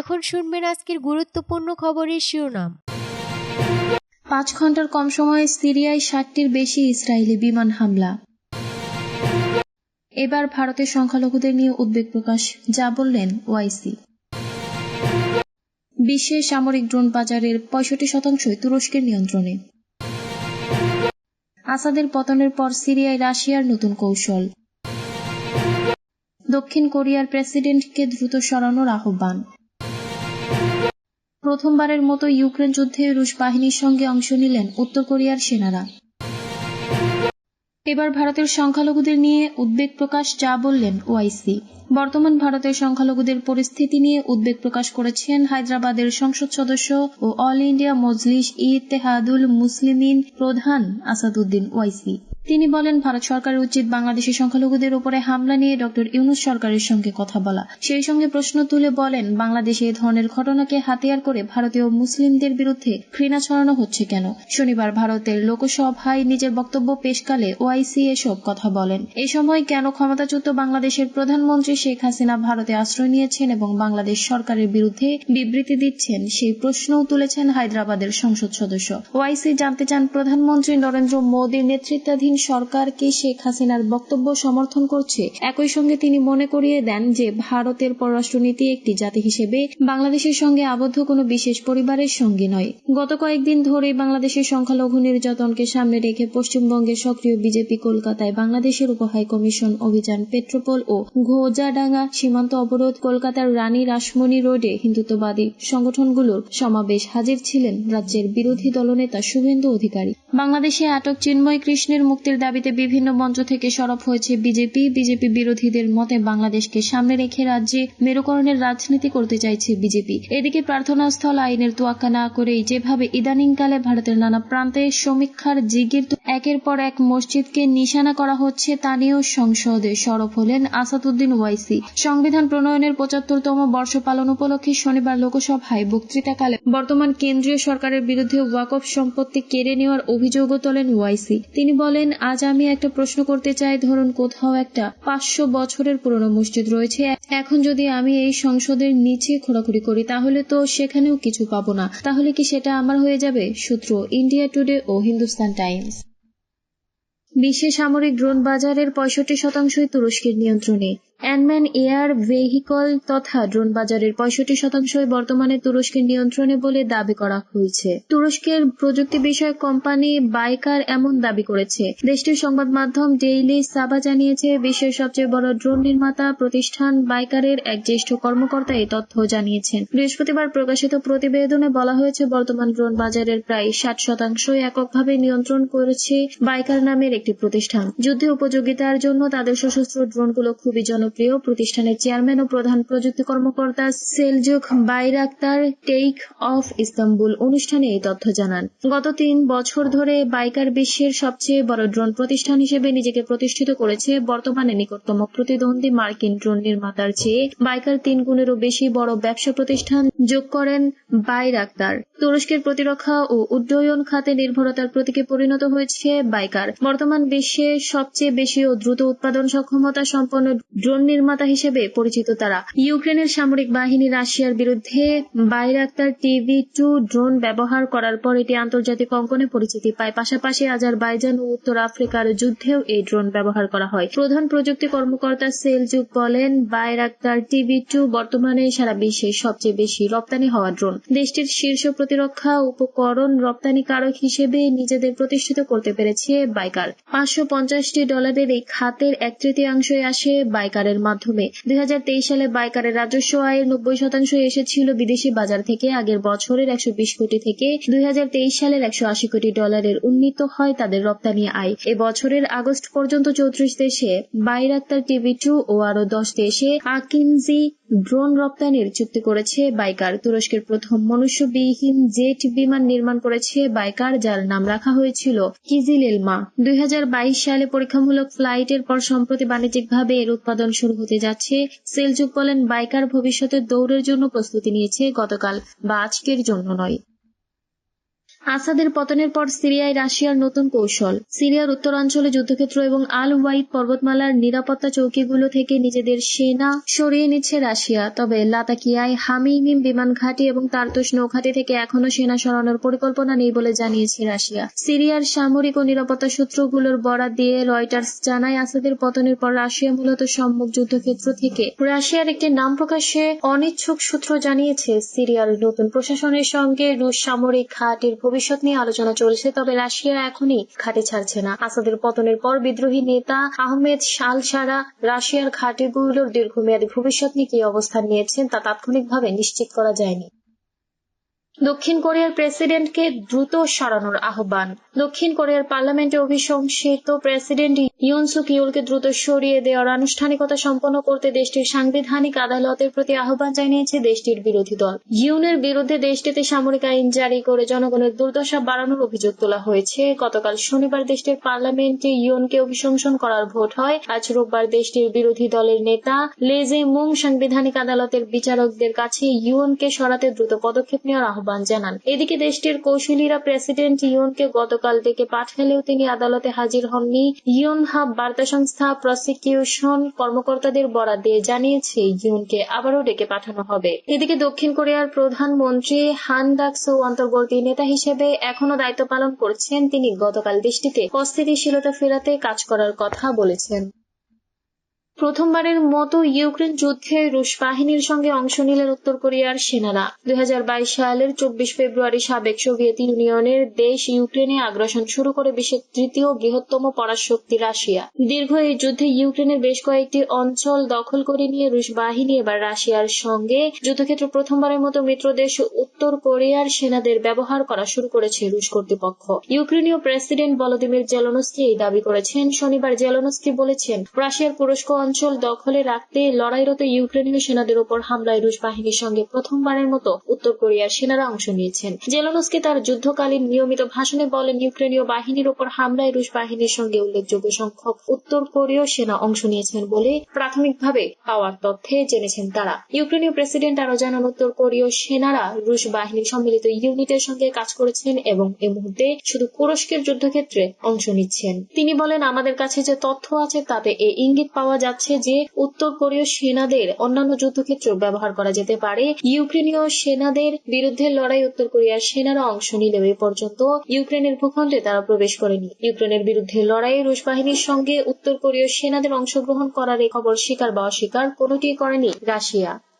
এখন শুনবেন আজকের গুরুত্বপূর্ণ খবরের শিরোনাম। পাঁচ ঘণ্টার কম সময়ে সিরিয়ায় ষাটটির বেশি ইসরায়েলি বিমান হামলা। এবার ভারতের সংখ্যালঘুদের নিয়ে উদ্বেগ প্রকাশ, যা বললেন ওয়াইসি। বিশ্বের সামরিক ড্রোন বাজারের পঁয়ষট্টি শতাংশই তুরস্কের নিয়ন্ত্রণে। আসাদের পতনের পর সিরিয়ায় রাশিয়ার নতুন কৌশল। দক্ষিণ কোরিয়ার প্রেসিডেন্টকে দ্রুত সরানোর আহ্বান। প্রথমবারের মতো ইউক্রেন যুদ্ধে রুশ বাহিনীর সঙ্গে অংশ নিলেন উত্তর কোরিয়ার সেনারা। এবার ভারতের সংখ্যালঘুদের নিয়ে উদ্বেগ প্রকাশ, যা বললেন ওআইসি। বর্তমান ভারতের সংখ্যালঘুদের পরিস্থিতি নিয়ে উদ্বেগ প্রকাশ করেছেন হায়দ্রাবাদের সংসদ সদস্য ও অল ইন্ডিয়া মজলিস ইত্তেহাদুল মুসলিমিন প্রধান আসাদুদ্দিন ওয়াইসি তিনি বলেন, ভারত সরকারের উচিত বাংলাদেশের সংখ্যালঘুদের উপরে হামলা নিয়ে ডক্টর ইউনুস সরকারের সঙ্গে কথা বলা। সেই সঙ্গে প্রশ্ন তুলে বলেন, বাংলাদেশে এ ধরনের ঘটনাকে হাতিয়ার করে ভারতীয় মুসলিমদের বিরুদ্ধে ঘৃণা ছড়ানো হচ্ছে কেন? শনিবার ভারতের লোকসভায় নিজের বক্তব্য পেশকালে ওআইসি এসব কথা বলেন। এই সময় কেন ক্ষমতাচ্যুত বাংলাদেশের প্রধানমন্ত্রী শেখ হাসিনা ভারতে আশ্রয় নিয়েছেন এবং বাংলাদেশ সরকারের বিরুদ্ধে বিবৃতি দিচ্ছেন, সেই প্রশ্নও তুলেছেন হায়দ্রাবাদের সংসদ সদস্য। ওআইসি জানতে চান, প্রধানমন্ত্রী নরেন্দ্র মোদীর নেতৃত্বাধীন সরকারকে শেখ হাসিনার বক্তব্য সমর্থন করছে। একই সঙ্গে তিনি মনে করিয়ে দেন যে, ভারতের পররাষ্ট্রনীতি একটি জাতি হিসেবে বাংলাদেশের সঙ্গে আবদ্ধ কোনো বিশেষ পরিবারের সঙ্গে নয়। গত কয়েকদিন ধরেই বাংলাদেশের সংখ্যালঘু নির্যাতনকে সামনে রেখে পশ্চিমবঙ্গের সক্রিয় বিজেপি কলকাতায় বাংলাদেশের উপহাই কমিশন অভিযান, পেট্রোপোল ও ঘোজাডাঙ্গা সীমান্ত অবরোধ, কলকাতার রানী রাসমণি রোডে হিন্দুত্ববাদী সংগঠনগুলোর সমাবেশ হাজির ছিলেন রাজ্যের বিরোধী দলনেতা শুভেন্দু অধিকারী। বাংলাদেশে আটক চিন্ময় কৃষ্ণের মুক্তির দাবিতে বিভিন্ন মঞ্চ থেকে সরব হয়েছে বিজেপি। বিজেপি বিরোধীদের মতে বাংলাদেশকে সামনে রেখে রাজ্যে মেরুকরণের রাজনীতি করতে চাইছে বিজেপি। এদিকে প্রার্থনা স্থল আইনের তোয়াক্কা না করেই যেভাবে ইদানিংকালে ভারতের নানা প্রান্তে সমীক্ষার জিগির একের পর এক মসজিদকে নিশানা করা হচ্ছে, তা নিয়েও সংসদে সরব হলেন আসাদুদ্দিন ওয়াইসি। সংবিধান প্রণয়নের পঁচাত্তরতম বর্ষ পালন উপলক্ষে শনিবার লোকসভায় বক্তৃতাকালে বর্তমান কেন্দ্রীয় সরকারের বিরুদ্ধে ওয়াকফ সম্পত্তি কেড়ে নেওয়ার অভিযোগও তোলেন ওয়াইসি। তিনি বলেন আজ আমি একটা প্রশ্ন করতে চাই। ধরুন কোথাও একটা পাঁচশো বছরের পুরনো মসজিদ রয়েছে। এখন যদি আমি এই সংসদের নিচে খোঁড়াখুড়ি করি, তাহলে তো সেখানেও কিছু পাবো না। তাহলে কি সেটা আমার হয়ে যাবে? সূত্র, ইন্ডিয়া টুডে ও হিন্দুস্তান টাইমস। বিশ্বে সামরিক ড্রোন বাজারের পঁয়ষট্টি শতাংশই তুরস্কের নিয়ন্ত্রণে। অ্যানম্যান এয়ার ভেহিকল তথা ড্রোন বাজারের পঁয়ষট্টি শতাংশই বর্তমানে তুরস্কের নিয়ন্ত্রণে বলে দাবি করা হয়েছে। তুরস্কের প্রযুক্তি বিষয়ক কোম্পানি বাইকার এমন দাবি করেছে। দেশটির সংবাদ মাধ্যম ডেইলি সাবা জানিয়েছে, বিশ্বের সবচেয়ে বড় ড্রোন নির্মাতা প্রতিষ্ঠান বাইকারের এক জ্যেষ্ঠ কর্মকর্তা এই তথ্য জানিয়েছেন। বৃহস্পতিবার প্রকাশিত প্রতিবেদনে বলা হয়েছে, বর্তমান ড্রোন বাজারের প্রায় ষাট শতাংশই এককভাবে নিয়ন্ত্রণ করেছে বাইকার নামের একটি প্রতিষ্ঠান। যুদ্ধে উপযোগিতার জন্য তাদের সশস্ত্র ড্রোনগুলো খুবই জন জনপ্রিয় প্রতিষ্ঠানের চেয়ারম্যান ও প্রধান প্রযুক্তি কর্মকর্তা Selcuk Bayraktar tech of Istanbul অনুষ্ঠানে এই তথ্য জানান। গত তিন বছর ধরে বাইকার বিশ্বের সবচেয়ে বড় ড্রোন প্রতিষ্ঠান হিসেবে নিজেকে প্রতিষ্ঠিত করেছে বর্তমানে নিকটতম প্রতিদ্বন্দ্বী মার্কিন ড্রোন নির্মাতার চেয়ে। বাইকার তিন গুণেরও বেশি বড় ব্যবসা প্রতিষ্ঠান যোগ করেন বাইরাক্তার তুরস্কের প্রতিরক্ষা ও উড্ডয়ন খাতে নির্ভরতার প্রতীকে পরিণত হয়েছে বাইকার। বর্তমান বিশ্বে সবচেয়ে বেশি ও দ্রুত উৎপাদন সক্ষমতা সম্পন্ন ড্রোন নির্মাতা হিসেবে পরিচিত তারা। ইউক্রেনের সামরিক বাহিনী রাশিয়ার বিরুদ্ধে বাইরাক্তার টিভি টু ড্রোন ব্যবহার করার পর এটি আন্তর্জাতিক অঙ্কনে পরিচিতি পায়। পাশাপাশি আজারবাইজান ও উত্তর আফ্রিকার যুদ্ধেও এই ড্রোন ব্যবহার করা হয়। প্রধান প্রযুক্তি কর্মকর্তা সেলজুক বলেন বাইরাক্তার টিভি টু বর্তমানে সারা বিশ্বে সবচেয়ে বেশি রপ্তানি হওয়া ড্রোন। দেশটির শীর্ষ প্রতিরক্ষা উপকরণ রপ্তানিকারক হিসেবে নিজেদের প্রতিষ্ঠিত করতে পেরেছে বাইকার। পাঁচশো পঞ্চাশটি ডলারের এই খাতের এক তৃতীয়াংশই আসে বাইকারের মাধ্যমে। দুই সালে বাইকারের রাজস্ব আয়ের নব্বই শতাংশ এসেছিল বিদেশি বাজার থেকে। আগের বছরের একশো বিশ কোটি থেকে দুই সালের একশো আশি কোটি ডলারের উন্নীত হয় তাদের রপ্তানি আয়। এ বছরের আগস্ট পর্যন্ত চৌত্রিশ দেশে, বাইরাক্তার টিভি টু ও আরও দশ দেশে আকিনজি ড্রোন রপ্তানির চুক্তি করেছে বাইকার। তুরস্কের প্রথম মনুষ্যবিহীন জেট বিমান নির্মাণ করেছে বাইকার, যার নাম রাখা হয়েছিল কিজিল এলমা দুই সালে পরীক্ষামূলক ফ্লাইটের পর সম্প্রতি বাণিজ্যিকভাবে এর উৎপাদন শুরু হতে যাচ্ছে। সেলজুক বলেন, বাইকার ভবিষ্যতের দৌড়ের জন্য প্রস্তুতি নিয়েছে গতকাল, বা আজকের জন্য নয়। আসাদের পতনের পর সিরিয়ায় রাশিয়ার নতুন কৌশল। সিরিয়ার উত্তরাঞ্চলে যুদ্ধক্ষেত্র এবং আল ওয়াইদ পর্বতমালার নিরাপত্তা চৌকিগুলো থেকে নিজেদের সেনা সরিয়ে নিচ্ছে রাশিয়া। তবে লাতাকিয়ায় হামিমিম বিমান ঘাঁটি এবং তারতুস নৌঘাঁটি থেকে এখনও সেনা সরানোর পরিকল্পনা নেই বলে জানিয়েছে রাশিয়া। সিরিয়ার সামরিক ও নিরাপত্তা সূত্রগুলোর বরাত দিয়ে রয়টার্স জানায়, আসাদের পতনের পর রাশিয়া মূলত সম্মুখ যুদ্ধক্ষেত্র থেকে রাশিয়ার একটি নাম প্রকাশে অনিচ্ছুক সূত্র জানিয়েছে, সিরিয়ার নতুন প্রশাসনের সঙ্গে রুশ সামরিক ঘাটির ভবিষ্যৎ নিয়ে আলোচনা চলছে, তবে রাশিয়া এখনই খাটি ছাড়ছে না। আসাদের পতনের পর বিদ্রোহী নেতা আহমেদ শাল সারা রাশিয়ার ঘাটিগুলোর দীর্ঘমেয়াদী ভবিষ্যৎ নিয়ে কি অবস্থান নিয়েছেন তা তাৎক্ষণিকভাবে নিশ্চিত করা যায়নি। দক্ষিণ কোরিয়ার প্রেসিডেন্টকে দ্রুত সরানোর আহ্বান। দক্ষিণ কোরিয়ার পার্লামেন্টে অভিশংসিত প্রেসিডেন্ট ইউন সুক ইউলকে দ্রুত সরিয়ে দেওয়ার আনুষ্ঠানিকতা সম্পন্ন করতে দেশটির সাংবিধানিক আদালতের প্রতি আহ্বান জানিয়েছে দেশটির বিরোধী দল। ইউনের বিরুদ্ধে দেশটিতে সামরিক আইন জারি করে জনগণের দুর্দশা বাড়ানোর অভিযোগ তোলা হয়েছে। গতকাল শনিবার দেশটির পার্লামেন্টে ইউনকে অভিশংসন করার ভোট হয়। আজ রোববার দেশটির বিরোধী দলের নেতা লেজে মুং সাংবিধানিক আদালতের বিচারকদের কাছে ইউনকে সরাতে দ্রুত পদক্ষেপ নেওয়ার আহ্বান জানান। এদিকে দেশটির কৌশলীরা প্রেসিডেন্ট ইউনকে গতকাল ডেকে পাঠালেও তিনি আদালতে হাজির হননি। ইউন হাব বার্তা সংস্থা প্রসিকিউশন কর্মকর্তাদের বরাদ দিয়ে জানিয়েছে ইউনকে আবারও ডেকে পাঠানো হবে। এদিকে দক্ষিণ কোরিয়ার প্রধানমন্ত্রী হান ডাকসো অন্তর্বর্তী নেতা হিসেবে এখনও দায়িত্ব পালন করছেন তিনি। গতকাল দেশটিতে অস্থিতিশীলতা ফেরাতে কাজ করার কথা বলেছেন। প্রথমবারের মতো ইউক্রেন যুদ্ধে রুশ বাহিনীর সঙ্গে অংশ নিলেন উত্তর কোরিয়ার সেনারা। দুই হাজার বাইশ সালের চব্বিশ ফেব্রুয়ারি সাবেক সোভিয়েত ইউনিয়নের দেশ ইউক্রেনে আগ্রাসন শুরু করে বিশ্বের তৃতীয় বৃহত্তম পরাশক্তি রাশিয়া। দীর্ঘ এই যুদ্ধে ইউক্রেনের বেশ কয়েকটি অঞ্চল দখল করে নিয়ে রুশ বাহিনী এবার রাশিয়ার সঙ্গে যুদ্ধক্ষেত্র প্রথমবারের মতো মিত্র দেশ উত্তর কোরিয়ার সেনাদের ব্যবহার করা শুরু করেছে রুশ কর্তৃপক্ষ। ইউক্রেনীয় প্রেসিডেন্ট ভলোদিমির জেলনস্কি এই দাবি করেছেন। শনিবার জেলনস্কি বলেছেন, রাশিয়ার তুরস্ক অঞ্চল দখলে রাখতে লড়াইরত ইউক্রেনীয় সেনাদের উপর হামলায় রুশ বাহিনীর সঙ্গে প্রথমবারের মতো উত্তর কোরিয়ার সেনারা অংশ নিয়েছেন। জেলনস্কি তার যুদ্ধকালীন নিয়মিত ভাষণে বলেন, ইউক্রেনীয় বাহিনীর উপর হামলায় রুশ বাহিনীর সঙ্গে উল্লেখযোগ্য সংখ্যক উত্তর কোরীয় সেনা অংশ নিয়েছেন বলে প্রাথমিকভাবে পাওয়ার তথ্যে জেনেছেন তারা। ইউক্রেনীয় প্রেসিডেন্ট আরও জানান, উত্তর কোরীয় সেনারা রুশ বাহিনীর সম্মিলিত ইউনিটের সঙ্গে কাজ করেছেন এবং এ মুহূর্তে শুধু তুরস্কের যুদ্ধক্ষেত্রে অংশ নিচ্ছেন। তিনি বলেন, আমাদের কাছে যে তথ্য আছে তাতে এ ইঙ্গিত পাওয়া যাচ্ছে যে উত্তর কোরীয় সেনাদের অন্যান্য যুদ্ধক্ষেত্র ব্যবহার করা যেতে পারে। ইউক্রেনীয় সেনাদের বিরুদ্ধে লড়াই উত্তর কোরিয়ার সেনারা অংশ নিলেও এ পর্যন্ত ইউক্রেনের ভূখণ্ডে তারা প্রবেশ করেনি। ইউক্রেনের বিরুদ্ধে লড়াইয়ে রুশ বাহিনীর সঙ্গে উত্তর কোরীয় সেনাদের অংশগ্রহণ করার এ খবর স্বীকার বা অস্বীকার কোনটি করেনি রাশিয়া।